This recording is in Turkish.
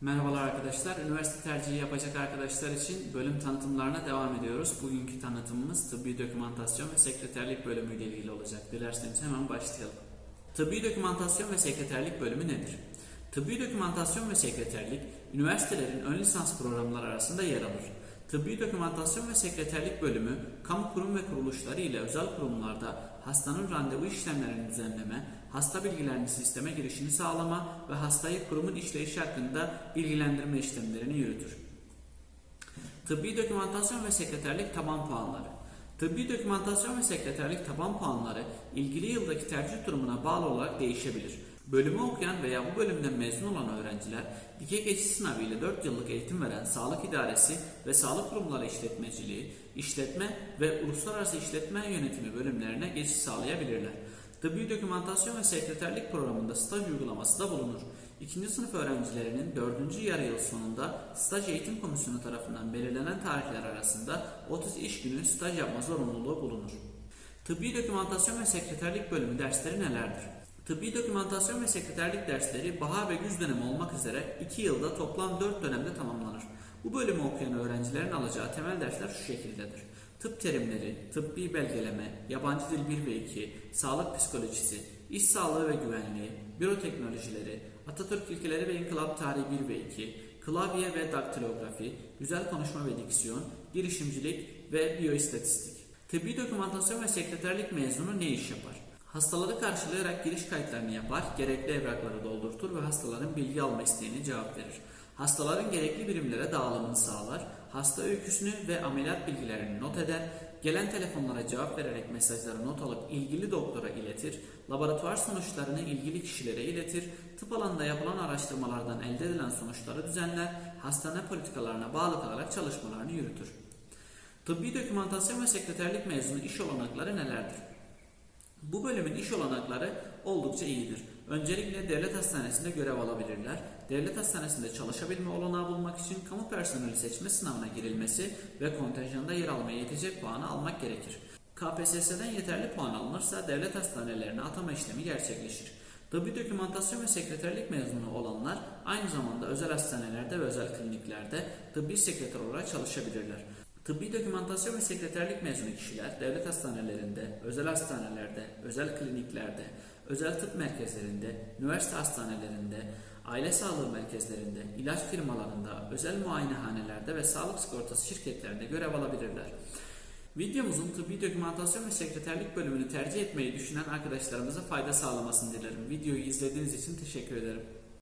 Merhabalar arkadaşlar. Üniversite tercihi yapacak arkadaşlar için bölüm tanıtımlarına devam ediyoruz. Bugünkü tanıtımımız tıbbi dokümantasyon ve sekreterlik bölümü ile ilgili olacak. Dilerseniz hemen başlayalım. Tıbbi dokümantasyon ve sekreterlik bölümü nedir? Tıbbi dokümantasyon ve sekreterlik, üniversitelerin ön lisans programları arasında yer alır. Tıbbi dokümantasyon ve sekreterlik bölümü, kamu kurum ve kuruluşları ile özel kurumlarda hastanın randevu işlemlerini düzenleme, hasta bilgilerinin sisteme girişini sağlama ve hastayı kurumun işleyişi hakkında bilgilendirme işlemlerini yürütür. Tıbbi dokümantasyon ve sekreterlik taban puanları. Tıbbi dokümantasyon ve sekreterlik taban puanları ilgili yıldaki tercih durumuna bağlı olarak değişebilir. Bölümü okuyan veya bu bölümden mezun olan öğrenciler dikey geçiş sınavı ile 4 yıllık eğitim veren Sağlık İdaresi ve Sağlık Kurumları İşletmeciliği, İşletme ve Uluslararası İşletme Yönetimi bölümlerine geçiş sağlayabilirler. Tıbbi dokümantasyon ve sekreterlik programında staj uygulaması da bulunur. İkinci sınıf öğrencilerinin dördüncü yarı yıl sonunda staj eğitim komisyonu tarafından belirlenen tarihler arasında 30 iş günü staj yapma zorunluluğu bulunur. Tıbbi dokümantasyon ve sekreterlik bölümü dersleri nelerdir? Tıbbi dokümantasyon ve sekreterlik dersleri bahar ve güz dönemi olmak üzere 2 yılda toplam 4 dönemde tamamlanır. Bu bölümü okuyan öğrencilerin alacağı temel dersler şu şekildedir. Tıp terimleri, tıbbi belgeleme, yabancı dil 1 ve 2, sağlık psikolojisi, iş sağlığı ve güvenliği, biyoteknolojileri, Atatürk ilkeleri ve inkılap tarihi 1 ve 2, klavye ve daktilografi, güzel konuşma ve diksiyon, girişimcilik ve biyoistatistik. Tıbbi dokümantasyon ve sekreterlik mezunu ne iş yapar? Hastaları karşılayarak giriş kayıtlarını yapar, gerekli evrakları doldurtur ve hastaların bilgi alma isteğine cevap verir. Hastaların gerekli birimlere dağılımını sağlar, hasta öyküsünü ve ameliyat bilgilerini not eder, gelen telefonlara cevap vererek mesajları not alıp ilgili doktora iletir, laboratuvar sonuçlarını ilgili kişilere iletir, tıp alanında yapılan araştırmalardan elde edilen sonuçları düzenler, hastane politikalarına bağlı kalarak çalışmalarını yürütür. Tıbbi dokümantasyon ve sekreterlik mezunu iş olanakları nelerdir? Bu bölümün iş olanakları oldukça iyidir. Öncelikle devlet hastanesinde görev alabilirler. Devlet hastanesinde çalışabilme olanağı bulmak için kamu personeli seçme sınavına girilmesi ve kontenjanda yer almaya yetecek puanı almak gerekir. KPSS'den yeterli puan alınırsa devlet hastanelerine atama işlemi gerçekleşir. Tıbbi dokümantasyon ve sekreterlik mezunu olanlar aynı zamanda özel hastanelerde ve özel kliniklerde tıbbi sekreter olarak çalışabilirler. Tıbbi dokümantasyon ve sekreterlik mezunu kişiler devlet hastanelerinde, özel hastanelerde, özel kliniklerde, özel tıp merkezlerinde, üniversite hastanelerinde, aile sağlığı merkezlerinde, ilaç firmalarında, özel muayenehanelerde ve sağlık sigortası şirketlerinde görev alabilirler. Videomuzun tıbbi dokümantasyon ve sekreterlik bölümünü tercih etmeyi düşünen arkadaşlarımıza fayda sağlamasını dilerim. Videoyu izlediğiniz için teşekkür ederim.